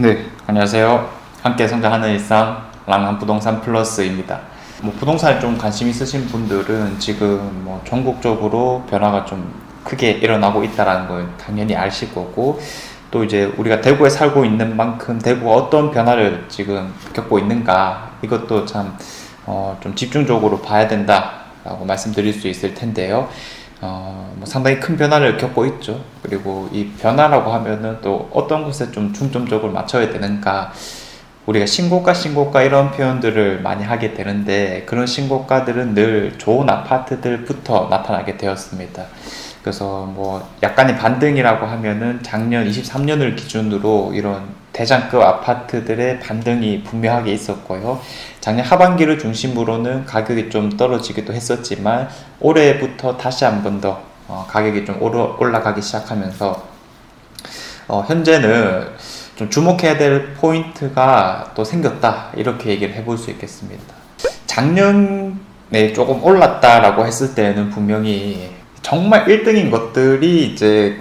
네, 안녕하세요. 함께 성장하는 일상 랑한 부동산 플러스입니다. 뭐 부동산에 좀 관심 있으신 분들은 지금 뭐 전국적으로 변화가 좀 크게 일어나고 있다라는 걸 당연히 아실 거고 또 이제 우리가 대구에 살고 있는 만큼 대구가 어떤 변화를 지금 겪고 있는가 이것도 참 어, 좀 집중적으로 봐야 된다라고 말씀드릴 수 있을 텐데요. 어, 뭐 상당히 큰 변화를 겪고 있죠. 그리고 이 변화라고 하면은 또 어떤 것에 좀 중점적으로 맞춰야 되는가. 우리가 신고가, 신고가 이런 표현들을 많이 하게 되는데 그런 신고가들은 늘 좋은 아파트들부터 나타나게 되었습니다. 그래서 뭐 약간의 반등이라고 하면은 작년 23년을 기준으로 이런 대장급 아파트들의 반등이 분명하게 있었고요. 작년 하반기를 중심으로는 가격이 좀 떨어지기도 했었지만 올해부터 다시 한 번더 어, 가격이 좀 올라가기 시작하면서 어, 현재는 좀 주목해야 될 포인트가 또 생겼다 이렇게 얘기를 해볼 수 있겠습니다. 작년에 조금 올랐다라고 했을 때는 분명히 정말 1등인 것들이 이제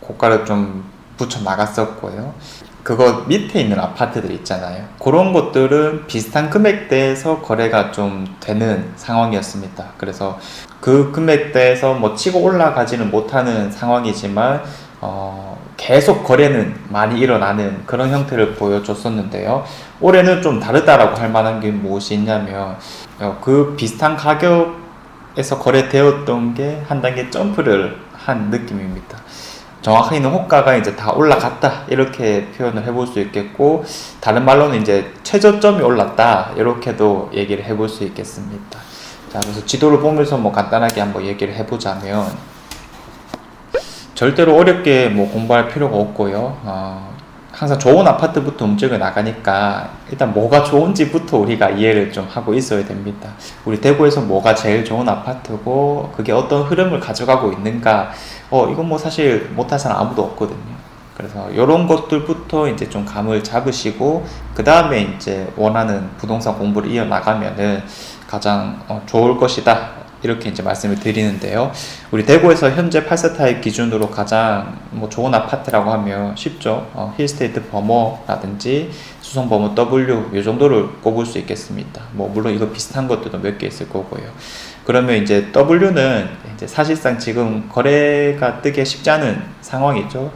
고가를 좀 붙여 나갔었고요. 그거 밑에 있는 아파트들 있잖아요. 그런 것들은 비슷한 금액대에서 거래가 좀 되는 상황이었습니다. 그래서 그 금액대에서 뭐 치고 올라가지는 못하는 상황이지만 어, 계속 거래는 많이 일어나는 그런 형태를 보여줬었는데요. 올해는 좀 다르다라고 할 만한 게 무엇이 있냐면 어, 그 비슷한 가격 에서 거래되었던 게 한 단계 점프를 한 느낌입니다. 정확히는 호가가 이제 다 올라갔다 이렇게 표현을 해볼 수 있겠고 다른 말로는 이제 최저점이 올랐다 이렇게도 얘기를 해볼 수 있겠습니다. 자 그래서 지도를 보면서 뭐 간단하게 한번 얘기를 해보자면 절대로 어렵게 뭐 공부할 필요가 없고요. 어, 항상 좋은 아파트부터 움직여 나가니까 일단 뭐가 좋은지부터 우리가 이해를 좀 하고 있어야 됩니다. 우리 대구에서 뭐가 제일 좋은 아파트고 그게 어떤 흐름을 가져가고 있는가 어 이건 뭐 사실 못할 사람 아무도 없거든요. 그래서 이런 것들부터 이제 좀 감을 잡으시고 그 다음에 이제 원하는 부동산 공부를 이어 나가면은 가장 어, 좋을 것이다 이렇게 이제 말씀을 드리는데요. 우리 대구에서 현재 8세 타입 기준으로 가장 뭐 좋은 아파트라고 하면 쉽죠. 어, 힐스테이트 버머라든지 수성 버머 W 이 정도를 꼽을 수 있겠습니다. 뭐 물론 이거 비슷한 것들도 몇 개 있을 거고요. 그러면 이제 W는 이제 사실상 지금 거래가 뜨기 쉽지 않은 상황이죠.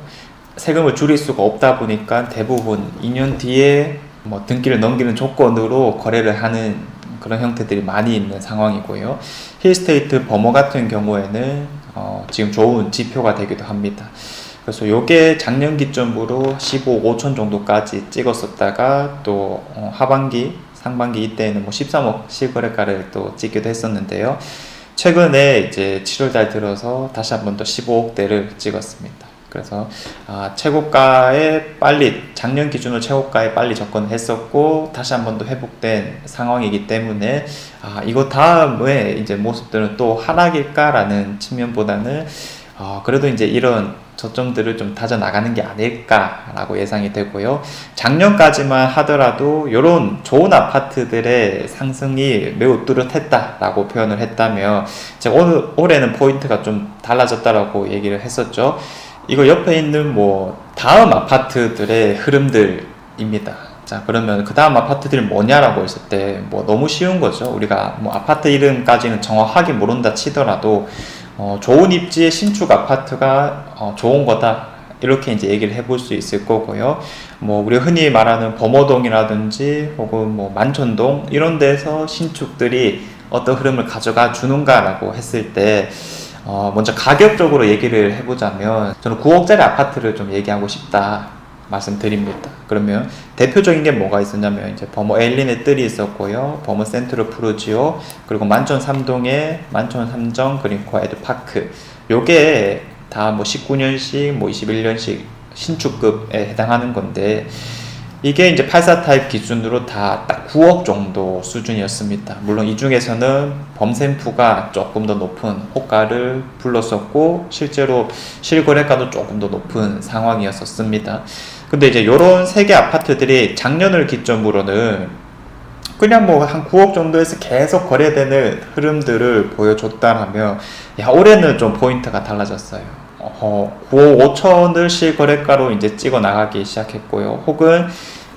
세금을 줄일 수가 없다 보니까 대부분 2년 뒤에 뭐 등기를 넘기는 조건으로 거래를 하는 그런 형태들이 많이 있는 상황이고요. 힐스테이트 버머 같은 경우에는 어, 지금 좋은 지표가 되기도 합니다. 그래서 요게 작년 기점으로 15, 5천 정도까지 찍었었다가 또 어, 하반기, 상반기 이때는 뭐 13억 실거래가를 또 찍기도 했었는데요. 최근에 이제 7월달 들어서 다시 한번더 15억대를 찍었습니다. 그래서 아, 최고가에 빨리 작년 기준으로 최고가에 빨리 접근했었고 다시 한 번 더 회복된 상황이기 때문에 아, 이거 다음에 이제 모습들은 또 하락일까라는 측면보다는 어, 그래도 이제 이런 저점들을 좀 다져 나가는 게 아닐까라고 예상이 되고요. 작년까지만 하더라도 이런 좋은 아파트들의 상승이 매우 뚜렷했다라고 표현을 했다면 제가 오늘 올해는 포인트가 좀 달라졌다라고 얘기를 했었죠. 이거 옆에 있는 뭐 다음 아파트들의 흐름들입니다. 자 그러면 그 다음 아파트들이 뭐냐라고 했을 때 뭐 너무 쉬운 거죠. 우리가 뭐 아파트 이름까지는 정확하게 모른다 치더라도 어, 좋은 입지의 신축 아파트가 어, 좋은 거다. 이렇게 이제 얘기를 해볼 수 있을 거고요. 뭐 우리 흔히 말하는 범어동이라든지 혹은 뭐 만촌동 이런 데서 신축들이 어떤 흐름을 가져가 주는가라고 했을 때 어, 먼저 가격적으로 얘기를 해보자면 저는 9억짜리 아파트를 좀 얘기하고 싶다 말씀드립니다. 그러면 대표적인 게 뭐가 있었냐면 이제 버머 엘린의 뜰이 있었고요. 버머 센트럴 푸르지오 그리고 만촌 3동에 만촌 3정 그리고 에드 파크 요게 다 뭐 19년식 뭐 21년식 신축급에 해당하는 건데 이게 이제 84 타입 기준으로 다 딱 9억 정도 수준이었습니다. 물론 이 중에서는 범센프가 조금 더 높은 호가를 불렀었고 실제로 실거래가도 조금 더 높은 상황이었었습니다. 근데 이제 요런 세 개 아파트들이 작년을 기점으로는 그냥 뭐 한 9억 정도에서 계속 거래되는 흐름들을 보여줬다라면 야 올해는 좀 포인트가 달라졌어요. 어, 9억 5천을 실거래가로 이제 찍어 나가기 시작했고요. 혹은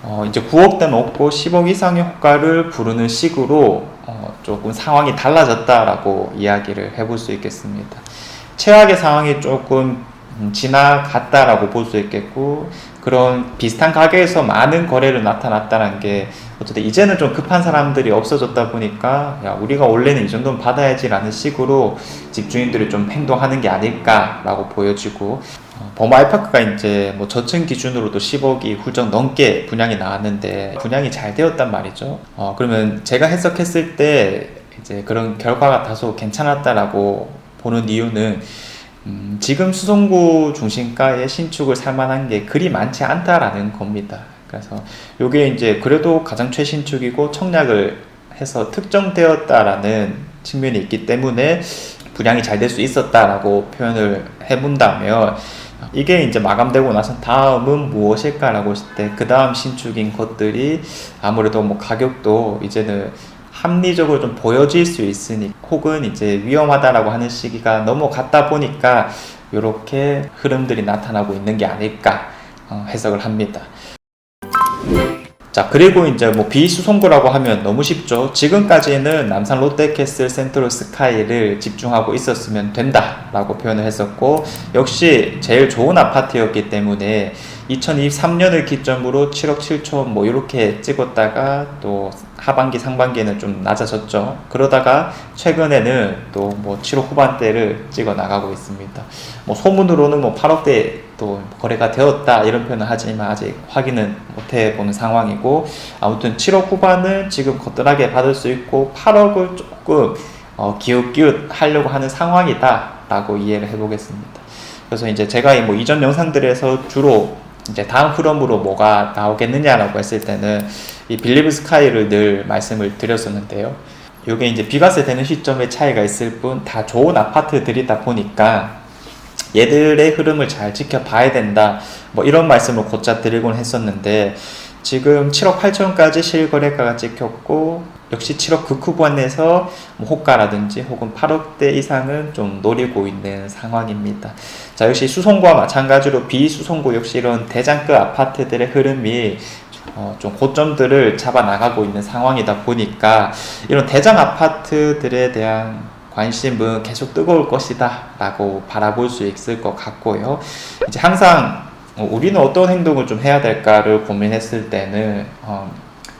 어, 이제 9억대 먹고 10억 이상의 호가를 부르는 식으로 어, 조금 상황이 달라졌다라고 이야기를 해볼 수 있겠습니다. 최악의 상황이 조금 음, 지나갔다라고 볼 수 있겠고 그런 비슷한 가격에서 많은 거래를 나타났다는 게 어쨌든 이제는 좀 급한 사람들이 없어졌다 보니까 야 우리가 원래는 이 정도는 받아야지라는 식으로 집주인들이 좀 행동하는 게 아닐까라고 보여지고 어, 버마 아이파크가 이제 뭐 저층 기준으로도 10억이 훌쩍 넘게 분양이 나왔는데 분양이 잘 되었단 말이죠. 어, 그러면 제가 해석했을 때 이제 그런 결과가 다소 괜찮았다라고 보는 이유는 음, 지금 수성구 중심가의 신축을 살 만한 게 그리 많지 않다라는 겁니다. 그래서 이게 이제 그래도 가장 최신축이고 청약을 해서 특정되었다라는 측면이 있기 때문에 분양이 잘 될 수 있었다라고 표현을 해본다면 이게 이제 마감되고 나서 다음은 무엇일까라고 했을 때 그 다음 신축인 것들이 아무래도 뭐 가격도 이제는 합리적으로 좀 보여질 수 있으니 혹은 이제 위험하다라고 하는 시기가 넘어갔다 보니까 이렇게 흐름들이 나타나고 있는 게 아닐까 어, 해석을 합니다. 자 그리고 이제 뭐 비수송구라고 하면 너무 쉽죠. 지금까지는 남산 롯데캐슬 센트럴 스카이를 집중하고 있었으면 된다라고 표현을 했었고 역시 제일 좋은 아파트였기 때문에 2023년을 기점으로 7억 7천 뭐 이렇게 찍었다가 또 하반기 상반기에는 좀 낮아졌죠. 그러다가 최근에는 또 뭐 7억 후반대를 찍어 나가고 있습니다. 뭐 소문으로는 뭐 8억대 또 거래가 되었다 이런 표현을 하지만 아직 확인은 못 해 보는 상황이고 아무튼 7억 후반은 지금 거뜬하게 받을 수 있고 8억을 조금 어, 기웃기웃 하려고 하는 상황이다라고 이해를 해보겠습니다. 그래서 이제 제가 뭐 이전 영상들에서 주로 이제 다음 흐름으로 뭐가 나오겠느냐라고 했을 때는 이 빌리브 스카이를 늘 말씀을 드렸었는데요. 이게 이제 비과세 되는 시점에 차이가 있을 뿐 다 좋은 아파트들이다 보니까 얘들의 흐름을 잘 지켜봐야 된다. 뭐 이런 말씀을 곧자 드리곤 했었는데 지금 7억 8천까지 실거래가가 찍혔고 역시 7억 극후반에서 뭐 호가라든지 혹은 8억대 이상은 좀 노리고 있는 상황입니다. 자 역시 수송구와 마찬가지로 비수송구 역시 이런 대장급 아파트들의 흐름이 어, 좀 고점들을 잡아 나가고 있는 상황이다 보니까 이런 대장 아파트들에 대한 관심은 계속 뜨거울 것이다 라고 바라볼 수 있을 것 같고요. 이제 항상 어, 우리는 어떤 행동을 좀 해야 될까를 고민했을 때는 어,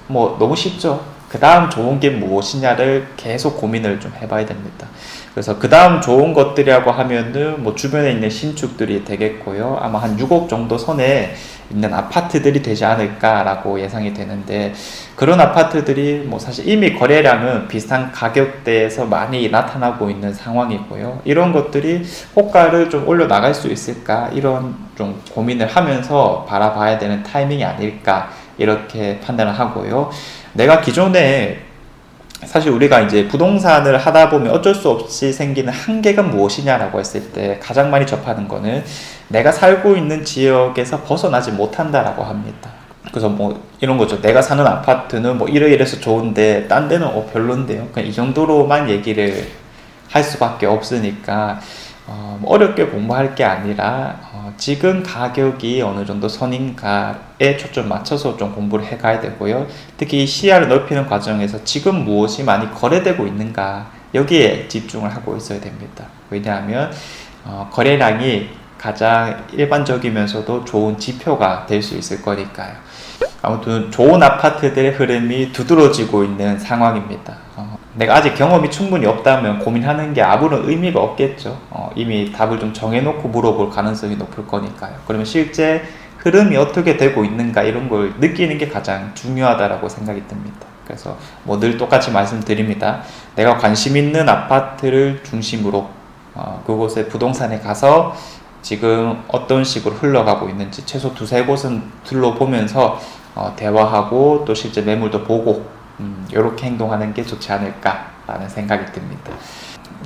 뭐 너무 쉽죠. 그 다음 좋은 게 무엇이냐를 계속 고민을 좀 해봐야 됩니다. 그래서 그 다음 좋은 것들이라고 하면은 뭐 주변에 있는 신축들이 되겠고요. 아마 한 6억 정도 선에 있는 아파트들이 되지 않을까라고 예상이 되는데 그런 아파트들이 뭐 사실 이미 거래량은 비슷한 가격대에서 많이 나타나고 있는 상황이고요. 이런 것들이 호가를 좀 올려 나갈 수 있을까 이런 좀 고민을 하면서 바라봐야 되는 타이밍이 아닐까 이렇게 판단을 하고요. 내가 기존에 사실 우리가 이제 부동산을 하다 보면 어쩔 수 없이 생기는 한계가 무엇이냐라고 했을 때 가장 많이 접하는 거는 내가 살고 있는 지역에서 벗어나지 못한다라고 합니다. 그래서 뭐 이런 거죠. 내가 사는 아파트는 뭐 이러이래서 좋은데 딴 데는 어 별론데요. 그냥 이 정도로만 얘기를 할 수밖에 없으니까 어, 뭐 어렵게 공부할 게 아니라 어, 지금 가격이 어느 정도 선인가에 초점 맞춰서 좀 공부를 해 가야 되고요. 특히 시야를 넓히는 과정에서 지금 무엇이 많이 거래되고 있는가 여기에 집중을 하고 있어야 됩니다. 왜냐하면 어, 거래량이 가장 일반적이면서도 좋은 지표가 될 수 있을 거니까요. 아무튼 좋은 아파트들의 흐름이 두드러지고 있는 상황입니다. 어, 내가 아직 경험이 충분히 없다면 고민하는 게 아무런 의미가 없겠죠. 어, 이미 답을 좀 정해놓고 물어볼 가능성이 높을 거니까요. 그러면 실제 흐름이 어떻게 되고 있는가 이런 걸 느끼는 게 가장 중요하다라고 생각이 듭니다. 그래서 뭐 늘 똑같이 말씀드립니다. 내가 관심 있는 아파트를 중심으로 어, 그곳에 부동산에 가서 지금 어떤 식으로 흘러가고 있는지 최소 두세 곳은 둘러보면서 어, 대화하고 또 실제 매물도 보고 음, 이렇게 행동하는 게 좋지 않을까라는 생각이 듭니다.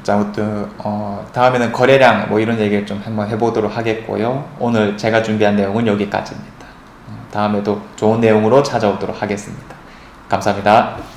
자, 아무튼 어, 다음에는 거래량 뭐 이런 얘기를 좀 한번 해보도록 하겠고요. 오늘 제가 준비한 내용은 여기까지입니다. 어, 다음에도 좋은 내용으로 찾아오도록 하겠습니다. 감사합니다.